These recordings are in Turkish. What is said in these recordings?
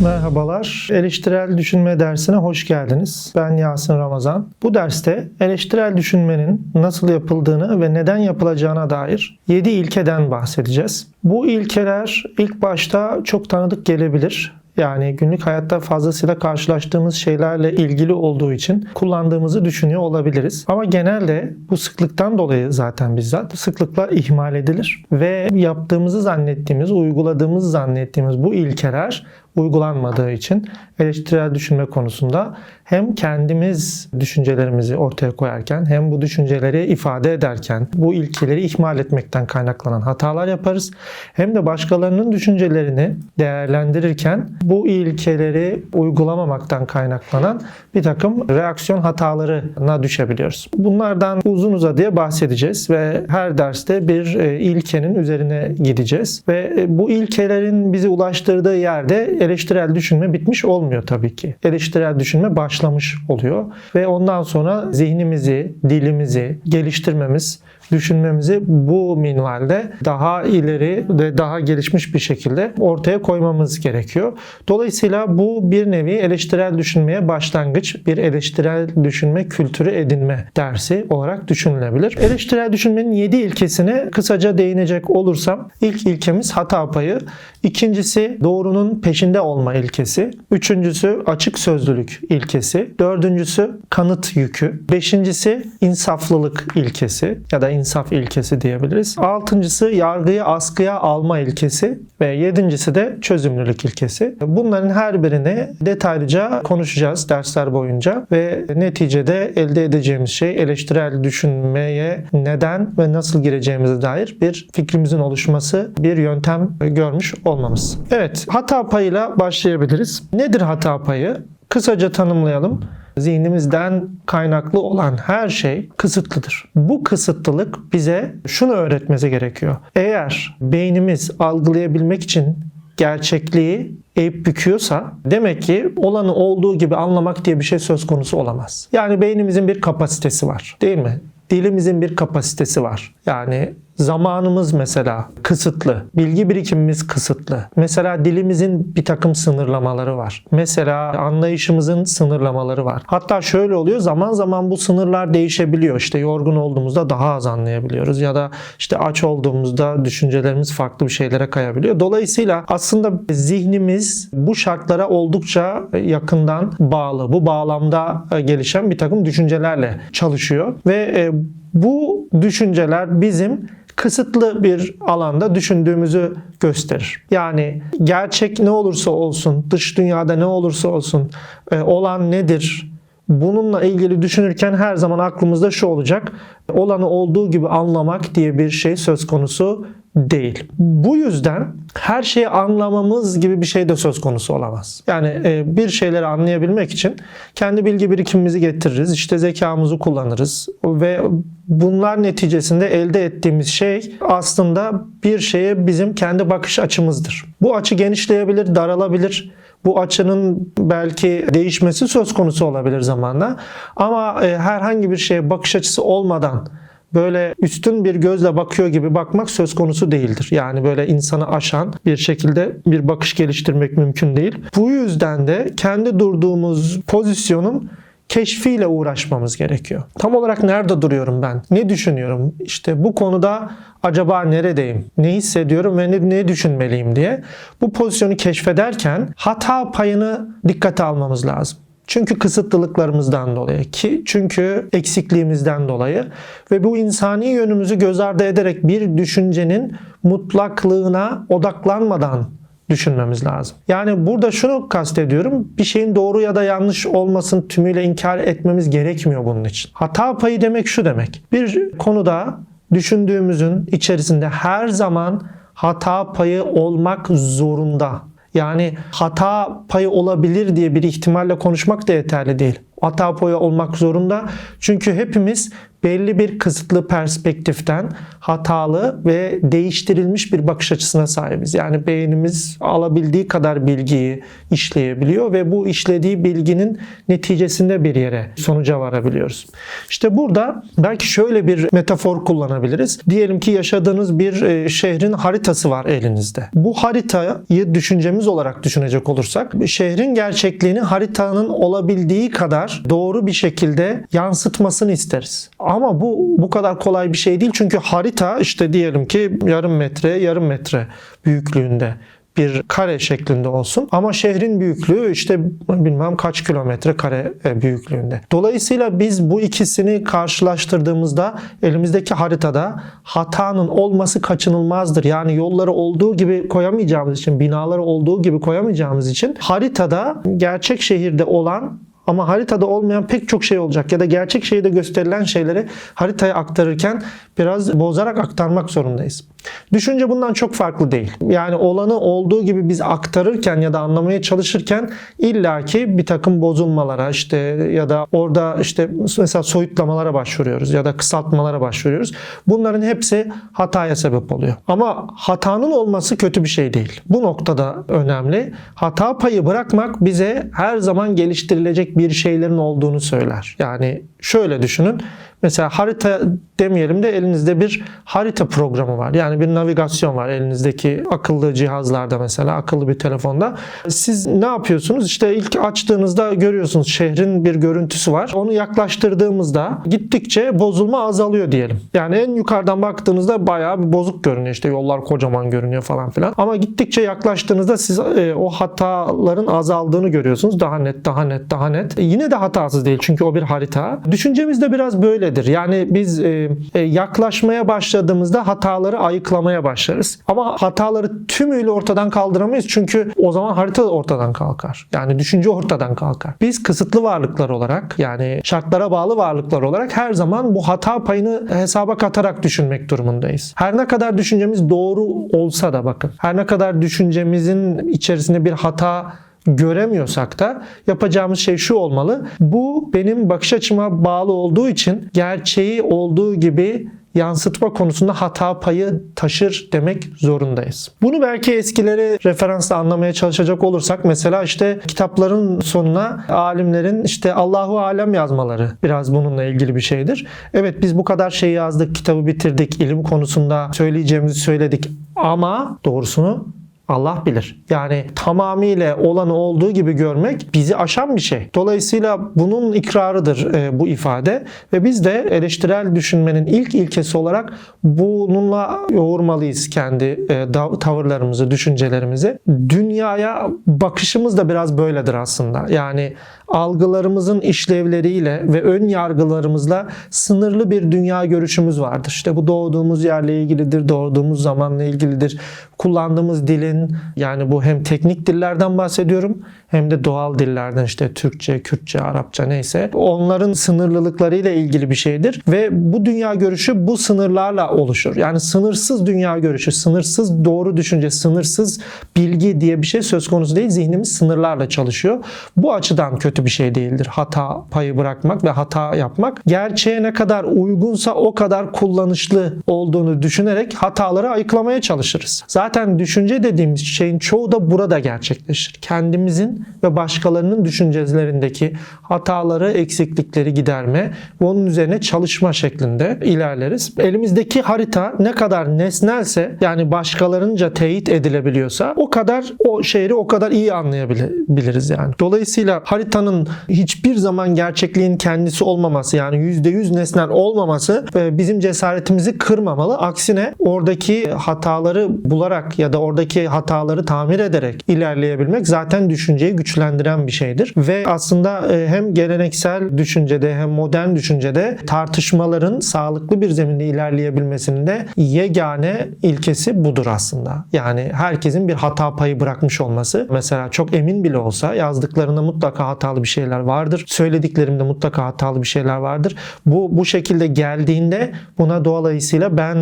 Merhabalar. Eleştirel düşünme dersine hoş geldiniz. Ben Yasin Ramazan. Bu derste eleştirel düşünmenin nasıl yapıldığını ve neden yapılacağına dair 7 ilkeden bahsedeceğiz. Bu ilkeler ilk başta çok tanıdık gelebilir. Yani günlük hayatta fazlasıyla karşılaştığımız şeylerle ilgili olduğu için kullandığımızı düşünüyor olabiliriz. Ama genelde bu sıklıktan dolayı zaten bizzat sıklıkla ihmal edilir ve yaptığımızı zannettiğimiz, uyguladığımızı zannettiğimiz bu ilkeler uygulanmadığı için eleştirel düşünme konusunda hem kendimiz düşüncelerimizi ortaya koyarken hem bu düşünceleri ifade ederken bu ilkeleri ihmal etmekten kaynaklanan hatalar yaparız. Hem de başkalarının düşüncelerini değerlendirirken bu ilkeleri uygulamamaktan kaynaklanan bir takım reaksiyon hatalarına düşebiliyoruz. Bunlardan uzun uzadıya bahsedeceğiz ve her derste bir e, ilkenin üzerine gideceğiz ve e, bu ilkelerin bizi ulaştırdığı yerde eleştirel düşünme bitmiş olmuyor tabii ki. Eleştirel düşünme başlamış oluyor ve ondan sonra zihnimizi, dilimizi geliştirmemiz, düşünmemizi bu minvalde daha ileri ve daha gelişmiş bir şekilde ortaya koymamız gerekiyor. Dolayısıyla bu bir nevi eleştirel düşünmeye başlangıç, bir eleştirel düşünme kültürü edinme dersi olarak düşünülebilir. Eleştirel düşünmenin 7 ilkesine kısaca değinecek olursam ilk ilkemiz hata payı, ikincisi doğrunun peşinde olma ilkesi, üçüncüsü açık sözlülük ilkesi, dördüncüsü kanıt yükü, beşincisi insaflılık ilkesi ya da insaf ilkesi diyebiliriz. Altıncısı yargıyı askıya alma ilkesi ve yedincisi de çözümlülük ilkesi. Bunların her birini detaylıca konuşacağız dersler boyunca ve neticede elde edeceğimiz şey eleştirel düşünmeye neden ve nasıl gireceğimize dair bir fikrimizin oluşması, bir yöntem görmüş olmamız. Evet, hata payıyla başlayabiliriz. Nedir hata payı? Kısaca tanımlayalım zihnimizden kaynaklı olan her şey kısıtlıdır. Bu kısıtlılık bize şunu öğretmesi gerekiyor. Eğer beynimiz algılayabilmek için gerçekliği eğip büküyorsa demek ki olanı olduğu gibi anlamak diye bir şey söz konusu olamaz. Yani beynimizin bir kapasitesi var değil mi? Dilimizin bir kapasitesi var. Yani zamanımız mesela kısıtlı. Bilgi birikimimiz kısıtlı. Mesela dilimizin bir takım sınırlamaları var. Mesela anlayışımızın sınırlamaları var. Hatta şöyle oluyor zaman zaman bu sınırlar değişebiliyor. İşte yorgun olduğumuzda daha az anlayabiliyoruz ya da işte aç olduğumuzda düşüncelerimiz farklı bir şeylere kayabiliyor. Dolayısıyla aslında zihnimiz bu şartlara oldukça yakından bağlı. Bu bağlamda gelişen bir takım düşüncelerle çalışıyor ve bu düşünceler bizim kısıtlı bir alanda düşündüğümüzü gösterir. Yani gerçek ne olursa olsun, dış dünyada ne olursa olsun e, olan nedir? Bununla ilgili düşünürken her zaman aklımızda şu olacak. Olanı olduğu gibi anlamak diye bir şey söz konusu değil. Bu yüzden her şeyi anlamamız gibi bir şey de söz konusu olamaz. Yani e, bir şeyleri anlayabilmek için kendi bilgi birikimimizi getiririz, işte zekamızı kullanırız ve bunlar neticesinde elde ettiğimiz şey aslında bir şeye bizim kendi bakış açımızdır. Bu açı genişleyebilir, daralabilir. Bu açının belki değişmesi söz konusu olabilir zamanla. Ama e, herhangi bir şeye bakış açısı olmadan böyle üstün bir gözle bakıyor gibi bakmak söz konusu değildir. Yani böyle insanı aşan bir şekilde bir bakış geliştirmek mümkün değil. Bu yüzden de kendi durduğumuz pozisyonun keşfiyle uğraşmamız gerekiyor. Tam olarak nerede duruyorum ben? Ne düşünüyorum? İşte bu konuda acaba neredeyim? Ne hissediyorum ve ne, ne düşünmeliyim diye bu pozisyonu keşfederken hata payını dikkate almamız lazım. Çünkü kısıtlılıklarımızdan dolayı ki çünkü eksikliğimizden dolayı ve bu insani yönümüzü göz ardı ederek bir düşüncenin mutlaklığına odaklanmadan düşünmemiz lazım. Yani burada şunu kastediyorum. Bir şeyin doğru ya da yanlış olmasını tümüyle inkar etmemiz gerekmiyor bunun için. Hata payı demek şu demek. Bir konuda düşündüğümüzün içerisinde her zaman hata payı olmak zorunda. Yani hata payı olabilir diye bir ihtimalle konuşmak da yeterli değil. Hata payı olmak zorunda. Çünkü hepimiz belli bir kısıtlı perspektiften hatalı ve değiştirilmiş bir bakış açısına sahibiz. Yani beynimiz alabildiği kadar bilgiyi işleyebiliyor ve bu işlediği bilginin neticesinde bir yere sonuca varabiliyoruz. İşte burada belki şöyle bir metafor kullanabiliriz. Diyelim ki yaşadığınız bir e, şehrin haritası var elinizde. Bu haritayı düşüncemiz olarak düşünecek olursak şehrin gerçekliğini haritanın olabildiği kadar doğru bir şekilde yansıtmasını isteriz. Ama bu bu kadar kolay bir şey değil. Çünkü harita işte diyelim ki yarım metre yarım metre büyüklüğünde bir kare şeklinde olsun. Ama şehrin büyüklüğü işte bilmem kaç kilometre kare e, büyüklüğünde. Dolayısıyla biz bu ikisini karşılaştırdığımızda elimizdeki haritada hatanın olması kaçınılmazdır. Yani yolları olduğu gibi koyamayacağımız için, binaları olduğu gibi koyamayacağımız için haritada gerçek şehirde olan ama haritada olmayan pek çok şey olacak ya da gerçek şehirde gösterilen şeyleri haritaya aktarırken biraz bozarak aktarmak zorundayız. Düşünce bundan çok farklı değil. Yani olanı olduğu gibi biz aktarırken ya da anlamaya çalışırken illaki bir takım bozulmalara işte ya da orada işte mesela soyutlamalara başvuruyoruz ya da kısaltmalara başvuruyoruz. Bunların hepsi hataya sebep oluyor. Ama hatanın olması kötü bir şey değil. Bu noktada önemli. Hata payı bırakmak bize her zaman geliştirilecek şeylerin olduğunu söyler. Yani şöyle düşünün. Mesela harita demeyelim de elinizde bir harita programı var. Yani bir navigasyon var elinizdeki akıllı cihazlarda mesela akıllı bir telefonda. Siz ne yapıyorsunuz? İşte ilk açtığınızda görüyorsunuz şehrin bir görüntüsü var. Onu yaklaştırdığımızda gittikçe bozulma azalıyor diyelim. Yani en yukarıdan baktığınızda bayağı bir bozuk görünüyor. İşte yollar kocaman görünüyor falan filan. Ama gittikçe yaklaştığınızda siz e, o hataların azaldığını görüyorsunuz. Daha net, daha net, daha net. E, yine de hatasız değil çünkü o bir harita. Düşüncemiz de biraz böyledir. Yani biz e, e, yaklaşmaya başladığımızda hataları ayıklamaya başlarız. Ama hataları tümüyle ortadan kaldıramayız çünkü o zaman harita da ortadan kalkar. Yani düşünce ortadan kalkar. Biz kısıtlı varlıklar olarak yani şartlara bağlı varlıklar olarak her zaman bu hata payını hesaba katarak düşünmek durumundayız. Her ne kadar düşüncemiz doğru olsa da bakın. Her ne kadar düşüncemizin içerisinde bir hata göremiyorsak da yapacağımız şey şu olmalı. Bu benim bakış açıma bağlı olduğu için gerçeği olduğu gibi yansıtma konusunda hata payı taşır demek zorundayız. Bunu belki eskileri referansla anlamaya çalışacak olursak mesela işte kitapların sonuna alimlerin işte Allahu alem yazmaları biraz bununla ilgili bir şeydir. Evet biz bu kadar şey yazdık, kitabı bitirdik, ilim konusunda söyleyeceğimizi söyledik ama doğrusunu Allah bilir. Yani tamamıyla olanı olduğu gibi görmek bizi aşan bir şey. Dolayısıyla bunun ikrarıdır e, bu ifade ve biz de eleştirel düşünmenin ilk ilkesi olarak bununla yoğurmalıyız kendi e, tavırlarımızı, düşüncelerimizi. Dünyaya bakışımız da biraz böyledir aslında. Yani algılarımızın işlevleriyle ve ön yargılarımızla sınırlı bir dünya görüşümüz vardır. İşte bu doğduğumuz yerle ilgilidir, doğduğumuz zamanla ilgilidir. Kullandığımız dilin yani bu hem teknik dillerden bahsediyorum hem de doğal dillerden işte Türkçe, Kürtçe, Arapça neyse onların sınırlılıklarıyla ilgili bir şeydir ve bu dünya görüşü bu sınırlarla oluşur. Yani sınırsız dünya görüşü, sınırsız doğru düşünce, sınırsız bilgi diye bir şey söz konusu değil. Zihnimiz sınırlarla çalışıyor. Bu açıdan kötü bir şey değildir. Hata payı bırakmak ve hata yapmak gerçeğe ne kadar uygunsa o kadar kullanışlı olduğunu düşünerek hataları ayıklamaya çalışırız. Zaten düşünce dediğimiz şeyin çoğu da burada gerçekleşir. Kendimizin ve başkalarının düşüncelerindeki hataları, eksiklikleri giderme ve onun üzerine çalışma şeklinde ilerleriz. Elimizdeki harita ne kadar nesnelse yani başkalarınca teyit edilebiliyorsa o kadar o şehri o kadar iyi anlayabiliriz yani. Dolayısıyla haritanın hiçbir zaman gerçekliğin kendisi olmaması yani %100 nesnel olmaması e, bizim cesaretimizi kırmamalı. Aksine oradaki hataları bularak ya da oradaki hataları tamir ederek ilerleyebilmek zaten düşünceyi güçlendiren bir şeydir. Ve aslında e, hem geleneksel düşüncede hem modern düşüncede tartışmaların sağlıklı bir zeminde ilerleyebilmesinin de yegane ilkesi budur aslında. Yani herkesin bir hata payı bırakmış olması. Mesela çok emin bile olsa yazdıklarında mutlaka hatalı bir şeyler vardır. Söylediklerimde mutlaka hatalı bir şeyler vardır. Bu bu şekilde geldiğinde buna dolayısıyla ben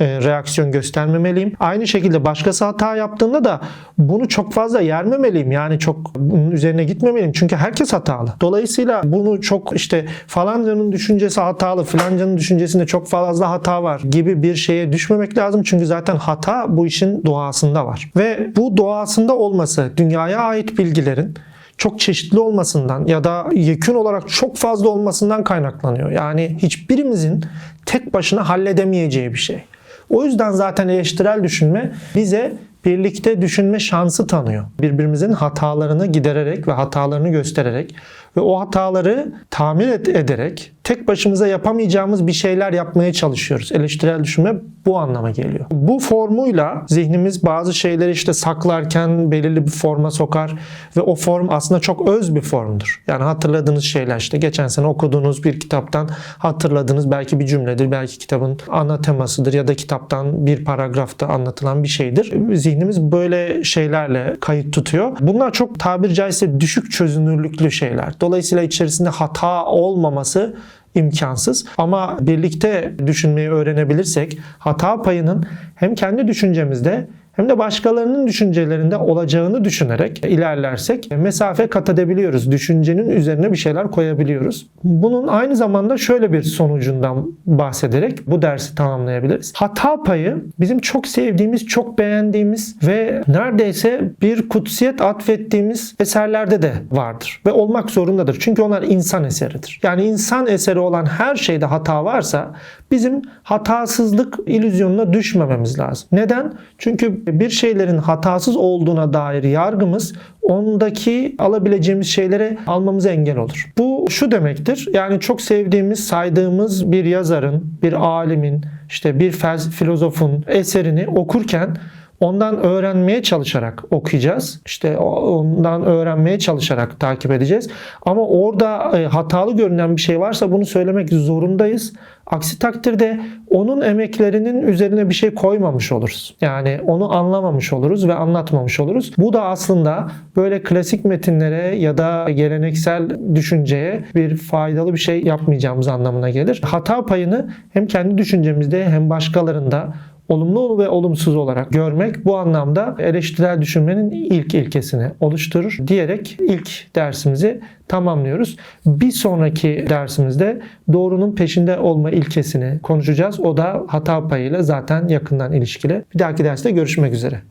e, reaksiyon göstermemeliyim. Aynı şekilde başkası hata yap yaptığında da bunu çok fazla yermemeliyim. Yani çok bunun üzerine gitmemeliyim. Çünkü herkes hatalı. Dolayısıyla bunu çok işte falancanın düşüncesi hatalı, filancanın düşüncesinde çok fazla hata var gibi bir şeye düşmemek lazım. Çünkü zaten hata bu işin doğasında var. Ve bu doğasında olması dünyaya ait bilgilerin çok çeşitli olmasından ya da yekün olarak çok fazla olmasından kaynaklanıyor. Yani hiçbirimizin tek başına halledemeyeceği bir şey. O yüzden zaten eleştirel düşünme bize birlikte düşünme şansı tanıyor. Birbirimizin hatalarını gidererek ve hatalarını göstererek ve o hataları tamir et- ederek tek başımıza yapamayacağımız bir şeyler yapmaya çalışıyoruz. Eleştirel düşünme bu anlama geliyor. Bu formuyla zihnimiz bazı şeyleri işte saklarken belirli bir forma sokar ve o form aslında çok öz bir formdur. Yani hatırladığınız şeyler işte geçen sene okuduğunuz bir kitaptan hatırladığınız belki bir cümledir, belki kitabın ana temasıdır ya da kitaptan bir paragrafta anlatılan bir şeydir. Zihnimiz böyle şeylerle kayıt tutuyor. Bunlar çok tabir caizse düşük çözünürlüklü şeyler. Dolayısıyla içerisinde hata olmaması imkansız. Ama birlikte düşünmeyi öğrenebilirsek hata payının hem kendi düşüncemizde hem de başkalarının düşüncelerinde olacağını düşünerek ilerlersek mesafe kat edebiliyoruz. Düşüncenin üzerine bir şeyler koyabiliyoruz. Bunun aynı zamanda şöyle bir sonucundan bahsederek bu dersi tamamlayabiliriz. Hata payı bizim çok sevdiğimiz, çok beğendiğimiz ve neredeyse bir kutsiyet atfettiğimiz eserlerde de vardır ve olmak zorundadır. Çünkü onlar insan eseridir. Yani insan eseri olan her şeyde hata varsa bizim hatasızlık illüzyonuna düşmememiz lazım. Neden? Çünkü bir şeylerin hatasız olduğuna dair yargımız ondaki alabileceğimiz şeylere almamıza engel olur. Bu şu demektir. Yani çok sevdiğimiz, saydığımız bir yazarın, bir alimin, işte bir filozofun eserini okurken Ondan öğrenmeye çalışarak okuyacağız. İşte ondan öğrenmeye çalışarak takip edeceğiz. Ama orada e, hatalı görünen bir şey varsa bunu söylemek zorundayız. Aksi takdirde onun emeklerinin üzerine bir şey koymamış oluruz. Yani onu anlamamış oluruz ve anlatmamış oluruz. Bu da aslında böyle klasik metinlere ya da geleneksel düşünceye bir faydalı bir şey yapmayacağımız anlamına gelir. Hata payını hem kendi düşüncemizde hem başkalarında olumlu ve olumsuz olarak görmek bu anlamda eleştirel düşünmenin ilk ilkesini oluşturur diyerek ilk dersimizi tamamlıyoruz. Bir sonraki dersimizde doğrunun peşinde olma ilkesini konuşacağız. O da hata payıyla zaten yakından ilişkili. Bir dahaki derste görüşmek üzere.